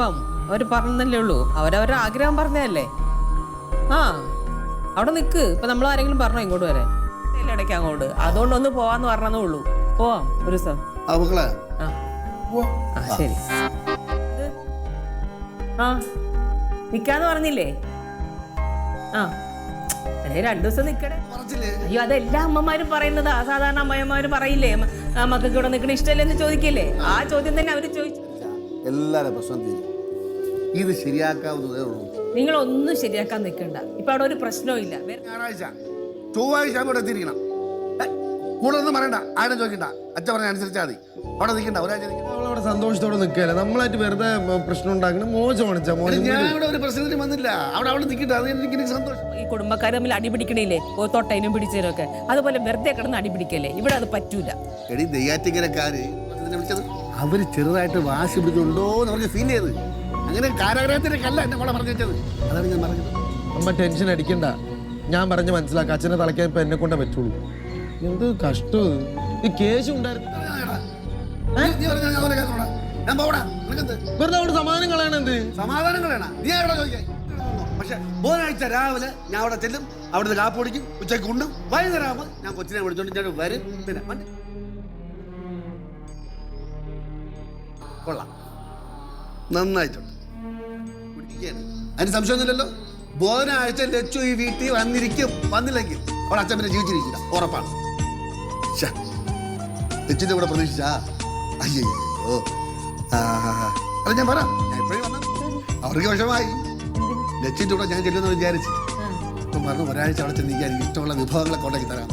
കുഴപ്പം അവർ പറഞ്ഞല്ലേ ഉള്ളൂ. അവരവരുടെ ആഗ്രഹം പറഞ്ഞതല്ലേ? ആ അവിടെ നിൽക്ക് ഇപ്പൊ നമ്മൾ ആരെങ്കിലും പറഞ്ഞോ ഇങ്ങോട്ട് വരെ ഇടയ്ക്ക് അങ്ങോട്ട്. അതുകൊണ്ട് ഒന്ന് പോവാന്ന് പറഞ്ഞതേ ഉള്ളൂ. പോവാം ഒരു ദിവസം. ആ മക്കളെ. ആ. ആ ശരി. ഇത്? ആ നിക്കാന്ന് പറഞ്ഞില്ലേ? ആ. അതെ രണ്ടു ദിവസം നിക്കണേ. പറച്ചില്ലേ അയ്യോ അതെല്ലാ അമ്മമാരും പറയുന്നതാ. സാധാരണ അമ്മയന്മാര് പറയില്ലേ? മ- ആ മക്കൾക്ക് ഇവിടെ നിൽക്കണ ഇഷ്ടമല്ലെന്ന് ചോദിക്കില്ലേ? ആ ചോദ്യം തന്നെ അവർ ചോദിച്ചു എല്ലാവരുടെ പ്രശ്നം തീരും. ഇത് ശരിയാക്കാവുന്നതേ ഉള്ളൂ. നിങ്ങൾ ഒന്നും ശരിയാക്കാൻ നിൽക്കണ്ട. ഇപ്പൊ അവിടെ ഒരു പ്രശ്നവും ഇല്ല വേറെ- ഞായറാഴ്ച ചൊവ്വാഴ്ച അവിടെ എത്തിയിരിക്കണം. കൂടുതലൊന്നും പറയണ്ട. ആരും ചോദിക്കണ്ട. അച്ഛൻ പറഞ്ഞ അനുസരിച്ചാൽ മതി. അവിടെ നിൽക്കണ്ട. ഒരാഴ്ച അവിടെ സന്തോഷത്തോടെ നിൽക്കല്ലേ നമ്മളായിട്ട് വെറുതെ പ്രശ്നം ഉണ്ടാക്കണം മോശമാണ് ഞാൻ ഇവിടെ ഒരു പ്രശ്നത്തിന് വന്നില്ല. അവിടെ അവിടെ നിൽക്കണ്ട. അത് എനിക്ക് എനിക്ക് സന്തോഷം. ഈ കുടുംബക്കാർ തമ്മിൽ അടിപിടിക്കണില്ലേ ഓ തൊട്ടതിനും പിടിച്ചതിനും ഒക്കെ അതുപോലെ വെറുതെ കിടന്ന് അടിപിടിക്കല്ലേ ഇവിടെ അത് പറ്റൂല. എടി നെയ്യാറ്റിക്കരക്കാര് ഇതിനെ വിളിച്ചത് അവർ ചെറുതായിട്ട് വാശി പിടിച്ചുണ്ടോ എന്ന് പറഞ്ഞ് ഫീൽ ചെയ്ത്. അങ്ങനെ കാരാഗ്രഹത്തിലേക്കല്ല എന്നെ മോളെ പറഞ്ഞു വെച്ചത്. അതാണ് ഞാൻ പറഞ്ഞത്. അമ്മ ടെൻഷൻ അടിക്കണ്ട. ഞാൻ പറഞ്ഞ് മനസ്സിലാക്കാം അച്ഛനെ തളയ്ക്കാൻ ഇപ്പൊ എന്നെ കൊണ്ടേ പറ്റുള്ളൂ. എന്ത് കഷ്ടം ഈ കേസ് ഉണ്ടായിരുന്നു. നീ- നീ പറഞ്ഞ ഞാൻ പോലെ കേട്ടോടാ. ഞാൻ പോടാ. നിനക്കെന്ത്? വെറുതെ അവിടെ സമാധാനം കളയണം എന്ത്? സമാധാനങ്ങളാണ് നീ അവിടെ ചോദിക്കാൻ? പക്ഷെ ബുധനാഴ്ച രാവിലെ ഞാൻ അവിടെ ചെല്ലും. അവിടുന്ന് കാപ്പ് കുടിക്കും. ഉച്ചയ്ക്ക് ഉണ്ടും വൈകുന്നേരം ആകുമ്പോൾ ഞാൻ കൊച്ചിനെ വിളിച്ചോണ്ട് ഞാൻ വരും. പിന്നെ വണ്ടി. കൊള്ളാം. നന്നായിട്ടുണ്ട്. കുടിക്കുകയാണ് അതിന് സംശയമൊന്നുമില്ലല്ലോ? ബുധനാഴ്ച ലച്ചു ഈ വീട്ടിൽ വന്നിരിക്കും. വന്നില്ലെങ്കിൽ അവൾ അച്ഛൻ പിന്നെ ജീവിച്ചിരിക്കില്ല. ഉറപ്പാണ്. ലച്ചിന്റെ കൂടെ പ്രതീക്ഷിച്ചാ? അയ്യോ. അല്ല ഞാൻ പറ ഞാൻ ഇപ്പോഴും വന്ന. അവർക്ക് വിഷമായി ലച്ചിന്റെ കൂടെ ഞാൻ ചെല്ലുന്ന വിചാരിച്ചു. ഇപ്പം പറഞ്ഞു ഒരാഴ്ച അവിടെ ചെന്നിരിക്കാൻ എനിക്ക് ഇഷ്ടമുള്ള വിഭവങ്ങളൊക്കെ ഉണ്ടാക്കി തരാം.